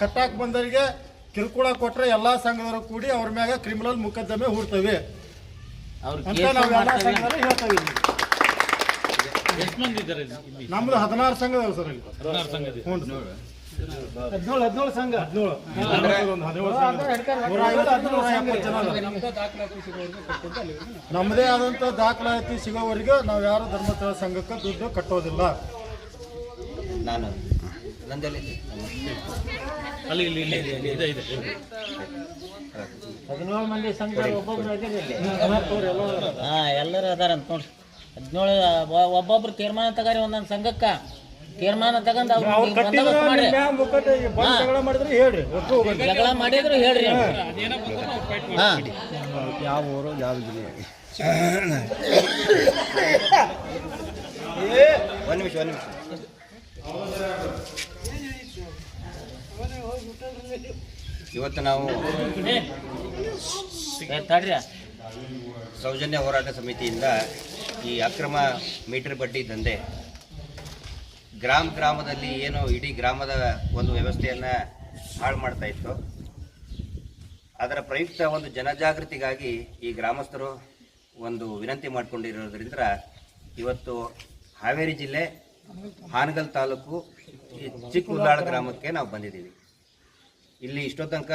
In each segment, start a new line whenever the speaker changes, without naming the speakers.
ಕಟ್ಟಾಕ್ ಬಂದವರಿಗೆ ಕಿರುಕುಳ ಕೊಟ್ರೆ ಎಲ್ಲಾ ಸಂಘದವರು ಕೂಡಿ ಅವ್ರ ಮ್ಯಾಗ ಕ್ರಿಮಿನಲ್ ಮುಕದ್ದಮೆ ಹೂಡ್ತವೆ. ಅಂತ ನಾವ್ ಎಲ್ಲಾ ಹೇಳ್ತೇವೆ ನಮ್ದು ಹದಿನಾರು ಸಂಘದವ್ರು ಸರ್ ಇಲ್ಲಿ. ಹ್ಞೂ
ಹದಿನೇಳು ಹದಿನೇಳು ಸಂಘ.
ಹದಿನೇಳು. ಸಂಘ. ನೂರ ಐವತ್ತು, ನೂರ ಎಪ್ಪತ್ತು ಜನ ಅದಾರ. ನಮ್ಮದೇ ಆದಂತ ದಾಖಲಾತಿ ಸಿಗೋವರೆಗೂ ನಾವು ಯಾರು ಧರ್ಮಸ್ಥಳ ಸಂಘಕ್ಕೆ ದುಡ್ಡು ಕಟ್ಟೋದಿಲ್ಲ.
ನಾನು ನಂದಲ್ಲಿ
ಅಲ್ಲಿ ಇಲ್ಲಿ ಇಲ್ಲಿ ಇಲ್ಲಿ ಇದೆ ಇದೆ.
ಹದಿನೇಳು ಮಂದಿ ಸಂಘ ಹಾ ಎಲ್ಲರೂ ಅದಾರ ಅಂತ ನೋಡ್ರಿ. ಹದಿನೇಳು ಒಬ್ಬೊಬ್ರು ತೀರ್ಮಾನ ತಗಾರಿ ಒಂದೊಂದು ಸಂಘಕ್ಕ. ತೀರ್ಮಾನ ತಗೊಂಡ್ ಅವ್ರು
ಅವ್ರು
ಬಂದೋಬಸ್ತ್ ಮಾಡ್ರಿ.
ಜಗಳ ಮಾಡಿದ್ರೆ ಹೇಳ್ರಿ ಒಟ್ಟು
ಜಗಳ ಮಾಡಿದ್ರು ಹೇಳ್ರಿ. ಹಾ.
ಯಾವ ಊರು ಯಾವ ಜಿಲ್ಲೆ?
ಒಂದು ನಿಮಿಷ ಒಂದು ನಿಮಿಷ. ಇವತ್ತು ನಾವು ಸೌಜನ್ಯ ಹೋರಾಟ ಸಮಿತಿಯಿಂದ ಈ ಅಕ್ರಮ ಮೀಟರ್ ಬಡ್ಡಿ ದಂಧೆ. ಗ್ರಾಮ ಗ್ರಾಮದಲ್ಲಿ ಏನು ಇಡೀ ಗ್ರಾಮದ ಒಂದು ವ್ಯವಸ್ಥೆಯನ್ನು ಹಾಳು ಮಾಡ್ತಾ ಇತ್ತು. ಅದರ ಪ್ರಯುಕ್ತ ಒಂದು ಜನಜಾಗೃತಿಗಾಗಿ ಈ ಗ್ರಾಮಸ್ಥರು ಒಂದು ವಿನಂತಿ ಮಾಡಿಕೊಂಡಿರೋದ್ರಿಂದ ಇವತ್ತು ಹಾವೇರಿ ಜಿಲ್ಲೆ ಹಾನಗಲ್ ತಾಲೂಕು ಚಿಕ್ಕ ಚಿಕ್ಕುಲ್ಲಾಳ ಗ್ರಾಮಕ್ಕೆ ನಾವು ಬಂದಿದ್ದೀವಿ. ಇಲ್ಲಿ ಇಷ್ಟೋ ತನಕ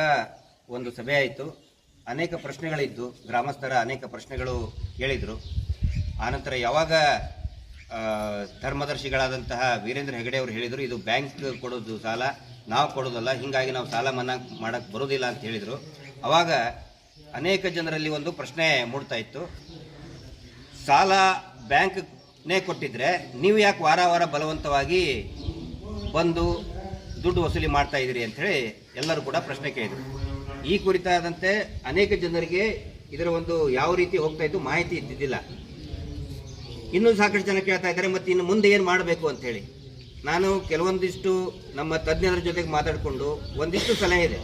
ಒಂದು ಸಭೆ ಆಯಿತು. ಅನೇಕ ಪ್ರಶ್ನೆಗಳಿದ್ದು, ಗ್ರಾಮಸ್ಥರ ಅನೇಕ ಪ್ರಶ್ನೆಗಳು ಕೇಳಿದರು. ಆನಂತರ ಯಾವಾಗ ಧರ್ಮದರ್ಶಿಗಳಾದಂತಹ ವೀರೇಂದ್ರ ಹೆಗಡೆ ಅವರು ಹೇಳಿದರು, ಇದು ಬ್ಯಾಂಕ್ ಕೊಡೋದು ಸಾಲ, ನಾವು ಕೊಡೋದಲ್ಲ, ಹೀಗಾಗಿ ನಾವು ಸಾಲ ಮನ್ನಾ ಮಾಡೋಕ್ಕೆ ಬರೋದಿಲ್ಲ ಅಂತ ಹೇಳಿದರು. ಆವಾಗ ಅನೇಕ ಜನರಲ್ಲಿ ಒಂದು ಪ್ರಶ್ನೆ ಮೂಡ್ತಾ ಇತ್ತು. ಸಾಲ ಬ್ಯಾಂಕ್ನೇ ಕೊಟ್ಟಿದ್ರೆ ನೀವು ಯಾಕೆ ವಾರ ವಾರ ಬಲವಂತವಾಗಿ ಬಂದು ದುಡ್ಡು ವಸೂಲಿ ಮಾಡ್ತಾ ಇದ್ದೀರಿ ಅಂಥೇಳಿ ಎಲ್ಲರೂ ಕೂಡ ಪ್ರಶ್ನೆ ಕೇಳಿದರು ಈ ಕುರಿತಾದಂತೆ ಅನೇಕ ಜನರಿಗೆ ಇದರ ಒಂದು ಯಾವ ರೀತಿ ಹೋಗ್ತಾ ಇದ್ದು ಮಾಹಿತಿ ಇದ್ದಿದ್ದಿಲ್ಲ. ಇನ್ನೂ ಸಾಕಷ್ಟು ಜನ ಕೇಳ್ತಾ ಇದ್ದಾರೆ, ಮತ್ತು ಇನ್ನು ಮುಂದೆ ಏನು ಮಾಡಬೇಕು ಅಂಥೇಳಿ ನಾನು ಕೆಲವೊಂದಿಷ್ಟು ನಮ್ಮ ತಜ್ಞರ ಜೊತೆಗೆ ಮಾತಾಡಿಕೊಂಡು ಒಂದಿಷ್ಟು ಸಲಹೆ ಇದೆ.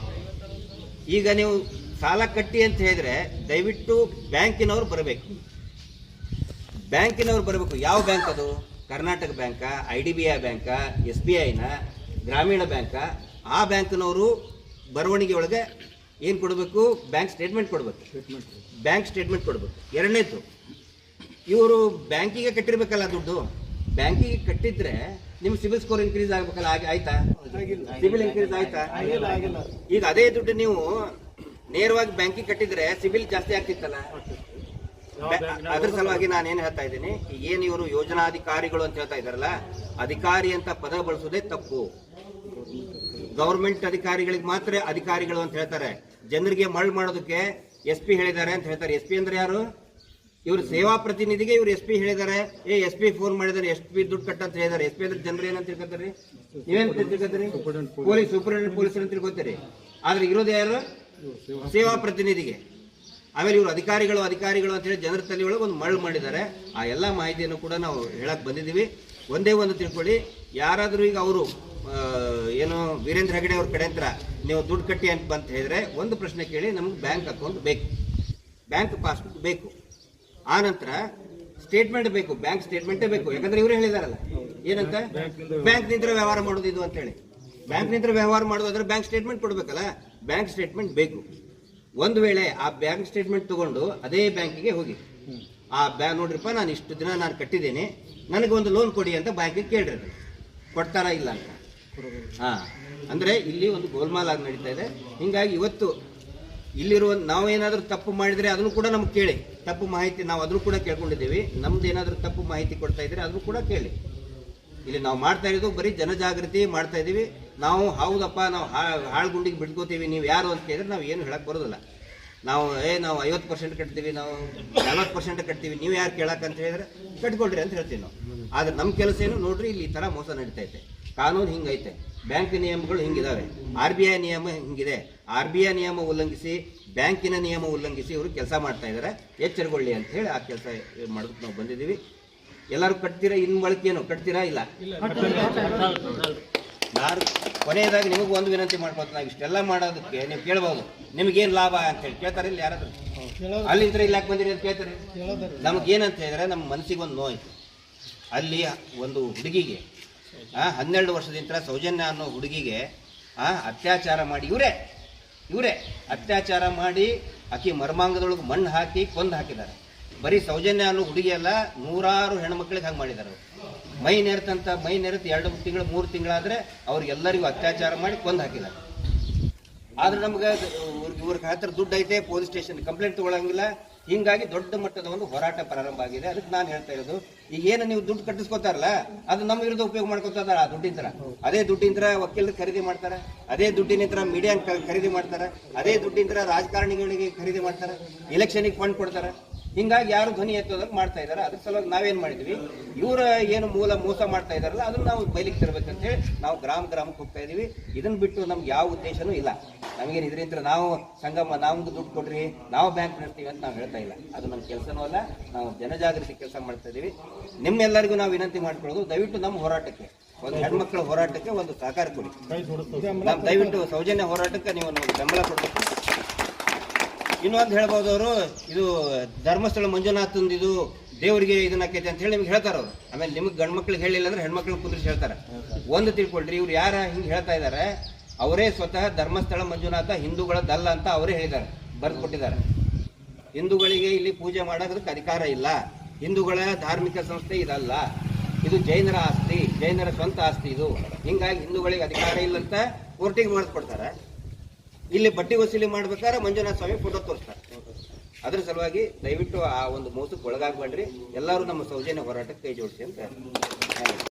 ಈಗ ನೀವು ಸಾಲ ಕಟ್ಟಿ ಅಂತ ಹೇಳಿದ್ರೆ ದಯವಿಟ್ಟು ಬ್ಯಾಂಕಿನವರು ಬರಬೇಕು. ಬ್ಯಾಂಕಿನವರು ಬರಬೇಕು. ಯಾವ ಬ್ಯಾಂಕ್ ಅದು? ಕರ್ನಾಟಕ ಬ್ಯಾಂಕಾ, ಐ ಡಿ ಬಿ ಐ ಬ್ಯಾಂಕಾ, ಎಸ್ ಬಿ ಐನ ಗ್ರಾಮೀಣ ಬ್ಯಾಂಕಾ ಆ ಬ್ಯಾಂಕ್ನವರು ಬರವಣಿಗೆ ಒಳಗೆ ಏನು ಕೊಡಬೇಕು? ಬ್ಯಾಂಕ್ ಸ್ಟೇಟ್ಮೆಂಟ್ ಕೊಡಬೇಕು. ಬ್ಯಾಂಕ್ ಸ್ಟೇಟ್ಮೆಂಟ್ ಕೊಡಬೇಕು. ಎರಡನೇದು ಇವರು ಬ್ಯಾಂಕಿಗೆ ಕಟ್ಟಿರ್ಬೇಕಲ್ಲ ದುಡ್ಡು. ಬ್ಯಾಂಕಿಗೆ ಕಟ್ಟಿದ್ರೆ ನಿಮ್ಮ ಸಿಬಿಲ್ ಸ್ಕೋರ್ ಇನ್ಕ್ರೀಸ್ ಆಗ್ಬೇಕಲ್ಲ ಹಾಗೆ ಆಯ್ತಾ? ಸಿಬಿಲ್ ಇನ್ಕ್ರೀಸ್ ಆಯ್ತಾ? ಈಗ ಅದೇ ದುಡ್ಡು ನೀವು ನೇರವಾಗಿ ಬ್ಯಾಂಕಿಗೆ ಕಟ್ಟಿದ್ರೆ ಸಿಬಿಲ್ ಜಾಸ್ತಿ ಆಗ್ತಿತ್ತಲ್ಲ? ಅದ್ರ ಸಲುವಾಗಿ ನಾನು ಏನು ಹೇಳ್ತಾ ಇದ್ದೀನಿ ಏನು ಇವರು ಯೋಜನಾಧಿಕಾರಿಗಳು ಅಂತ ಹೇಳ್ತಾ ಇದಾರಲ್ಲ ಅಧಿಕಾರಿ ಅಂತ ಪದ ಬಳಸೋದೇ ತಪ್ಪು. ಗೌರ್ಮೆಂಟ್ ಅಧಿಕಾರಿಗಳಿಗೆ ಮಾತ್ರ ಅಧಿಕಾರಿಗಳು ಅಂತ ಹೇಳ್ತಾರೆ. ಜನರಿಗೆ ಮರಳು ಮಾಡೋದಕ್ಕೆ ಎಸ್ ಪಿ ಹೇಳಿದ್ದಾರೆ ಅಂತ ಹೇಳ್ತಾರೆ. ಎಸ್ ಪಿ ಅಂದ್ರೆ ಯಾರು? ಇವರು ಸೇವಾ ಪ್ರತಿನಿಧಿಗೆ ಇವ್ರು ಎಸ್ ಪಿ ಹೇಳಿದ್ದಾರೆ. ಏ, ಎಸ್ ಪಿ ಫೋನ್ ಮಾಡಿದ್ದಾರೆ ಎಸ್ ಪಿ ದುಡ್ಡು ಕಟ್ಟ ಅಂತ ಹೇಳಿದ್ದಾರೆ. ಎಸ್ ಪಿ ಅಂದ್ರೆ ಜನರು ಏನಂತ ತಿಳ್ಕೊತಾರೆ? ಏನಂತ ತಿಳ್ಕೊತೀರಿ? ಪೊಲೀಸ್ ಸೂಪರಿಂಟೆಂಡೆಂಟ್ ಪೊಲೀಸ್ ಅಂತ ತಿಳ್ಕೊತೀರಿ. ಆದ್ರೆ ಇರೋದು ಯಾರು? ಸೇವಾ ಪ್ರತಿನಿಧಿಗೆ. ಆಮೇಲೆ ಇವರು ಅಧಿಕಾರಿಗಳು ಅಧಿಕಾರಿಗಳು ಅಂತ ಹೇಳಿ ಜನರ ತಲೆಯೊಳಗೆ ಒಂದು ಮರಳು ಮಾಡಿದ್ದಾರೆ. ಆ ಎಲ್ಲ ಮಾಹಿತಿಯನ್ನು ಕೂಡ ನಾವು ಹೇಳಕ್ ಬಂದಿದ್ದೀವಿ. ಒಂದೇ ಒಂದು ತಿಳ್ಕೊಳ್ಳಿ. ಯಾರಾದರೂ ಈಗ ಅವರು ಏನು ವೀರೇಂದ್ರ ಹೆಗಡೆ ಅವ್ರ ಕಡೆ ಹತ್ರ ನೀವು ದುಡ್ಡು ಕಟ್ಟಿ ಅಂತ ಬಂತ ಹೇಳಿದ್ರೆ ಒಂದು ಪ್ರಶ್ನೆ ಕೇಳಿ ನಮ್ಗೆ ಬ್ಯಾಂಕ್ ಅಕೌಂಟ್ ಬೇಕು. ಬ್ಯಾಂಕ್ ಪಾಸ್ಬುಕ್ ಬೇಕು. ಆ ನಂತರ ಸ್ಟೇಟ್ಮೆಂಟ್ ಬೇಕು, ಬ್ಯಾಂಕ್ ಸ್ಟೇಟ್ಮೆಂಟೇ ಬೇಕು. ಯಾಕಂದ್ರೆ ಇವರು ಹೇಳಿದಾರಲ್ಲ. ಏನಂತ? ಬ್ಯಾಂಕ್ ನಿಂತ್ರ ವ್ಯವಹಾರ ಮಾಡೋದು ಇದು ಅಂತ ಹೇಳಿ. ಬ್ಯಾಂಕ್ ನಿಂತ್ರ ವ್ಯವಹಾರ ಮಾಡೋದಾದ್ರೆ ಬ್ಯಾಂಕ್ ಸ್ಟೇಟ್ಮೆಂಟ್ ಕೊಡ್ಬೇಕಲ್ಲ. ಬ್ಯಾಂಕ್ ಸ್ಟೇಟ್ಮೆಂಟ್ ಬೇಕು. ಒಂದು ವೇಳೆ ಆ ಬ್ಯಾಂಕ್ ಸ್ಟೇಟ್ಮೆಂಟ್ ತಗೊಂಡು ಅದೇ ಬ್ಯಾಂಕಿಗೆ ಹೋಗಿ. ಆ ಬ್ಯಾಂಕ್ ನೋಡ್ರಿಪ್ಪ, ನಾನು ಇಷ್ಟು ದಿನ ನಾನು ಕಟ್ಟಿದ್ದೀನಿ. ನನಗೆ ಒಂದು ಲೋನ್ ಕೊಡಿ ಅಂತ ಬ್ಯಾಂಕಿಗೆ ಕೇಳ್ರಿ ಕೊಡ್ತಾರಾ ಇಲ್ಲ ಅಂತ. ಹಾ. ಅಂದ್ರೆ ಇಲ್ಲಿ ಒಂದು ಗೋಲ್ಮಾಲ್ ಆಗಿ ನಡೀತಾ ಇದೆ. ಹಿಂಗಾಗಿ ಇವತ್ತು ಇಲ್ಲಿರುವ ನಾವು ಏನಾದರೂ ತಪ್ಪು ಮಾಡಿದ್ರೆ ಅದನ್ನು ಕೂಡ ನಮ್ಗೆ ಕೇಳಿ. ತಪ್ಪು ಮಾಹಿತಿ ನಾವು ಅದನ್ನು ಕೂಡ ಕೇಳ್ಕೊಂಡಿದ್ದೀವಿ. ನಮ್ದು ಏನಾದರೂ ತಪ್ಪು ಮಾಹಿತಿ ಕೊಡ್ತಾ ಇದ್ರೆ ಅದನ್ನು ಕೂಡ ಕೇಳಿ. ಇಲ್ಲಿ ನಾವು ಮಾಡ್ತಾ ಇರೋದು ಬರೀ ಜನಜಾಗೃತಿ ಮಾಡ್ತಾ ಇದ್ದೀವಿ. ನಾವು ಹೌದಪ್ಪ, ನಾವು ಹಾಳು ಗುಂಡಿಗೆ ಬಿಟ್ಕೋತೀವಿ, ನೀವು ಯಾರು ಅಂತ ಕೇಳಿದ್ರೆ ನಾವು ಏನು ಹೇಳಕ್ಕೆ ಬರೋದಿಲ್ಲ. ನಾವು, ಏ, ನಾವು ಐವತ್ತು ಪರ್ಸೆಂಟ್ ಕಟ್ತೀವಿ, ನಾವು ನಲ್ವತ್ತು ಪರ್ಸೆಂಟ್ ಕಟ್ತೀವಿ, ನೀವು ಯಾರು ಕೇಳಕ್ಕೆ ಅಂತ ಹೇಳಿದ್ರೆ ಕಟ್ಕೊಳ್ರಿ ಅಂತ ಹೇಳ್ತೀವಿ ನಾವು. ಆದ್ರೆ ನಮ್ಮ ಕೆಲಸ ಏನು, ನೋಡ್ರಿ ಇಲ್ಲಿ ಈ ಥರ ಮೋಸ ನಡೀತಾ ಐತೆ. ಕಾನೂನು ಹಿಂಗೈತೆ. ಬ್ಯಾಂಕ್ ನಿಯಮಗಳು ಹಿಂಗಿದಾವೆ. ಆರ್ ಬಿ ಐ ನಿಯಮ ಹಿಂಗಿದೆ. ಆರ್ ಬಿ ಐ ನಿಯಮ ಉಲ್ಲಂಘಿಸಿ ಬ್ಯಾಂಕಿನ ನಿಯಮ ಉಲ್ಲಂಘಿಸಿ ಇವರು ಕೆಲಸ ಮಾಡ್ತಾ ಇದ್ದಾರೆ ಎಚ್ಚರಗೊಳ್ಳಿ ಅಂತ ಹೇಳಿ ಆ ಕೆಲಸ ಮಾಡೋದಕ್ಕೆ ನಾವು ಬಂದಿದ್ದೀವಿ. ಎಲ್ಲರೂ ಕಟ್ತೀರಾ? ಇನ್ನು ಬಳಕೆನು ಕಟ್ತೀರಾ? ಇಲ್ಲ. ನಾನು ಕೊನೆಯದಾಗಿ ನಿಮಗೂ ಒಂದು ವಿನಂತಿ ಮಾಡ್ಕೊತ ನಾವು ಇಷ್ಟೆಲ್ಲ ಮಾಡೋದಕ್ಕೆ ನೀವು ಕೇಳ್ಬೋದು. ನಿಮಗೇನು ಲಾಭ ಅಂತ ಹೇಳಿ. ಕೇಳ್ತಾರೆ ಇಲ್ಲಿ ಯಾರಾದರೂ? ಅಲ್ಲಿಂದ ಇಲ್ಲಿ ಯಾಕೆ ಬಂದಿರಿ ಅಂತ ಕೇಳ್ತಾರೆ. ನಮಗೇನಂತ ಹೇಳಿದ್ರೆ ನಮ್ಮ ಮನಸ್ಸಿಗೆ ಒಂದು ನೋಯ್ತು ಅಲ್ಲಿ ಒಂದು ಹುಡುಗಿಗೆ ಹನ್ನೆರಡು ವರ್ಷದಿಂದ ಸೌಜನ್ಯ ಅನ್ನೋ ಹುಡುಗಿಗೆ, ಆ, ಅತ್ಯಾಚಾರ ಮಾಡಿ, ಇವರೇ ಇವರೇ, ಅತ್ಯಾಚಾರ ಮಾಡಿ ಆಕೆ ಮರ್ಮಾಂಗದೊಳಗೆ ಮಣ್ಣು ಹಾಕಿ ಕೊಂದು ಹಾಕಿದ್ದಾರೆ. ಬರೀ ಸೌಜನ್ಯ ಅನ್ನೋ ಹುಡುಗಿ ಅಲ್ಲ, ನೂರಾರು ಹೆಣ್ಮಕ್ಳಿಗೆ ಹಂಗೆ ಮಾಡಿದ್ದಾರೆ ಮೈ ನೆರೆತಂತ ಮೈ ನೆರೆತು ಎರಡು ತಿಂಗಳು, ಮೂರು ತಿಂಗಳಾದರೆ ಅವ್ರಿಗೆಲ್ಲರಿಗೂ ಅತ್ಯಾಚಾರ ಮಾಡಿ ಕೊಂದು ಹಾಕಿದ್ದಾರೆ. ಆದ್ರೆ ನಮ್ಗೆ ಇವ್ರಿಗೆ ಹತ್ರ ದುಡ್ಡು ಐತೆ, ಪೊಲೀಸ್ ಸ್ಟೇಷನ್ ಕಂಪ್ಲೇಂಟ್ ತಗೊಳಂಗಿಲ್ಲ. ಹಿಂಗಾಗಿ ದೊಡ್ಡ ಮಟ್ಟದ ಒಂದು ಹೋರಾಟ ಪ್ರಾರಂಭ ಆಗಿದೆ. ಅದಕ್ಕೆ ನಾನು ಹೇಳ್ತಾ ಇರೋದು, ಈಗ ಏನು ನೀವು ದುಡ್ಡು ಕಟ್ಟಿಸ್ಕೊತಾರಲ್ಲ, ಅದು ನಮ್ಮ ವಿರುದ್ಧ ಉಪಯೋಗ ಮಾಡ್ಕೊತಾರ ಆ ದುಡ್ಡಿಂದ್ರ ಅದೇ ದುಡ್ಡಿಂದ್ರ ವಕೀಲರು ಖರೀದಿ ಮಾಡ್ತಾರೆ, ಅದೇ ದುಡ್ಡಿನಿಂದ ಮೀಡಿಯಾ ಖರೀದಿ ಮಾಡ್ತಾರೆ, ಅದೇ ದುಡ್ಡಿಂದ ರಾಜಕಾರಣಿಗಳಿಗೆ ಖರೀದಿ ಮಾಡ್ತಾರೆ ಇಲೆಕ್ಷನಿಗೆ ಫಂಡ್ ಕೊಡ್ತಾರೆ. ಹಿಂಗಾಗಿ ಯಾರು ಧ್ವನಿ ಎತ್ತೋದಕ್ಕೆ ಮಾಡ್ತಾ ಇದ್ದಾರೆ. ಅದ್ರ ಸಲುವಾಗಿ ನಾವೇನ್ ಮಾಡಿದ್ವಿ? ಇವರ ಏನು ಮೂಲ ಮೋಸ ಮಾಡ್ತಾ ಇದಾರಲ್ಲ ಅದನ್ನ ನಾವು ಬಯಲಿಗೆ ತರಬೇಕಂತ ಹೇಳಿ ನಾವು ಗ್ರಾಮ ಗ್ರಾಮಕ್ಕೆ ಹೋಗ್ತಾ ಇದೀವಿ. ಇದನ್ನ ಬಿಟ್ಟು ನಮ್ಗೆ ಯಾವ ಉದ್ದೇಶನೂ ಇಲ್ಲ. ನಮಗೇನು ಇದರಿಂದ ನಾವು ಸಂಗಮ ನಮ್ಗೆ ದುಡ್ಡು ಕೊಡ್ರಿ ನಾವು ಬ್ಯಾಂಕ್ ನಡೆಸ್ತೀವಿ ಅಂತ ನಾವು ಹೇಳ್ತಾ ಇಲ್ಲ. ಅದು ನಮ್ಮ ಕೆಲಸನೂ ಅಲ್ಲ ನಾವು ಜನಜಾಗೃತಿ ಕೆಲಸ ಮಾಡ್ತಾ ಇದೀವಿ. ನಿಮ್ಮೆಲ್ಲರಿಗೂ ನಾವು ವಿನಂತಿ ಮಾಡ್ಕೊಳ್ಳೋದು ದಯವಿಟ್ಟು ನಮ್ಮ ಹೋರಾಟಕ್ಕೆ ಒಂದು ಹೆಣ್ಮಕ್ಳ ಹೋರಾಟಕ್ಕೆ ಒಂದು ಸಹಕಾರ ಕೊಡಿ. ನಾವು ದಯವಿಟ್ಟು ಸೌಜನ್ಯ ಹೋರಾಟಕ್ಕೆ ನೀವು ನಮ್ಗೆ ಬೆಂಬಲ ಕೊಡಬೇಕು. ಇನ್ನೊಂದು ಹೇಳ್ಬೋದು ಅವರು, ಇದು ಧರ್ಮಸ್ಥಳ ಮಂಜುನಾಥಂದು ಇದು ದೇವರಿಗೆ ಇದನ್ನ ಆಕೈತಿ ಅಂತ ಹೇಳಿ ನಿಮ್ಗೆ ಹೇಳ್ತಾರೆ ಅವ್ರು. ಆಮೇಲೆ ನಿಮ್ಗೆ ಗಂಡು ಮಕ್ಳಿಗೆ ಹೇಳಿಲ್ಲ ಅಂದ್ರೆ ಹೆಣ್ಮಕ್ಳಿಗೆ ಕುಂದ್ರಿಸಿ ಹೇಳ್ತಾರೆ. ಒಂದು ತಿಳ್ಕೊಳ್ರಿ, ಇವ್ರು ಯಾರ ಹಿಂಗೆ ಹೇಳ್ತಾ ಇದ್ದಾರೆ ಅವರೇ ಸ್ವತಃ ಧರ್ಮಸ್ಥಳ ಮಂಜುನಾಥ ಹಿಂದೂಗಳದ್ದಲ್ಲ ಅಂತ ಅವರೇ ಹೇಳಿದ್ದಾರೆ, ಬರೆದು ಕೊಟ್ಟಿದ್ದಾರೆ. ಹಿಂದೂಗಳಿಗೆ ಇಲ್ಲಿ ಪೂಜೆ ಮಾಡೋದಕ್ಕೆ ಅಧಿಕಾರ ಇಲ್ಲ. ಹಿಂದೂಗಳ ಧಾರ್ಮಿಕ ಸಂಸ್ಥೆ ಇದಲ್ಲ. ಇದು ಜೈನರ ಆಸ್ತಿ, ಜೈನರ ಸ್ವಂತ ಆಸ್ತಿ ಇದು. ಹಿಂಗಾಗಿ ಹಿಂದೂಗಳಿಗೆ ಅಧಿಕಾರ ಇಲ್ಲ ಅಂತ ಕೋರ್ಟಿಗೆ ಬರೆದು ಕೊಡ್ತಾರೆ. ಇಲ್ಲಿ ಬಟ್ಟೆ ವಸೂಲಿ ಮಾಡ್ಬೇಕಾದ್ರೆ ಮಂಜುನಾಥ ಸ್ವಾಮಿ ಫೋಟೋ ತೋರಿಸ್ತಾರೆ ಅದ್ರ ಸಲುವಾಗಿ ದಯವಿಟ್ಟು ಆ ಒಂದು ಮೋಸಕ್ಕೆ ಒಳಗಾಗಬೇಡ್ರಿ ಎಲ್ಲರೂ ನಮ್ಮ ಸೌಜನ್ಯ ಹೋರಾಟಕ್ಕೆ ಕೈ ಜೋಡಿಸಿ ಅಂತ.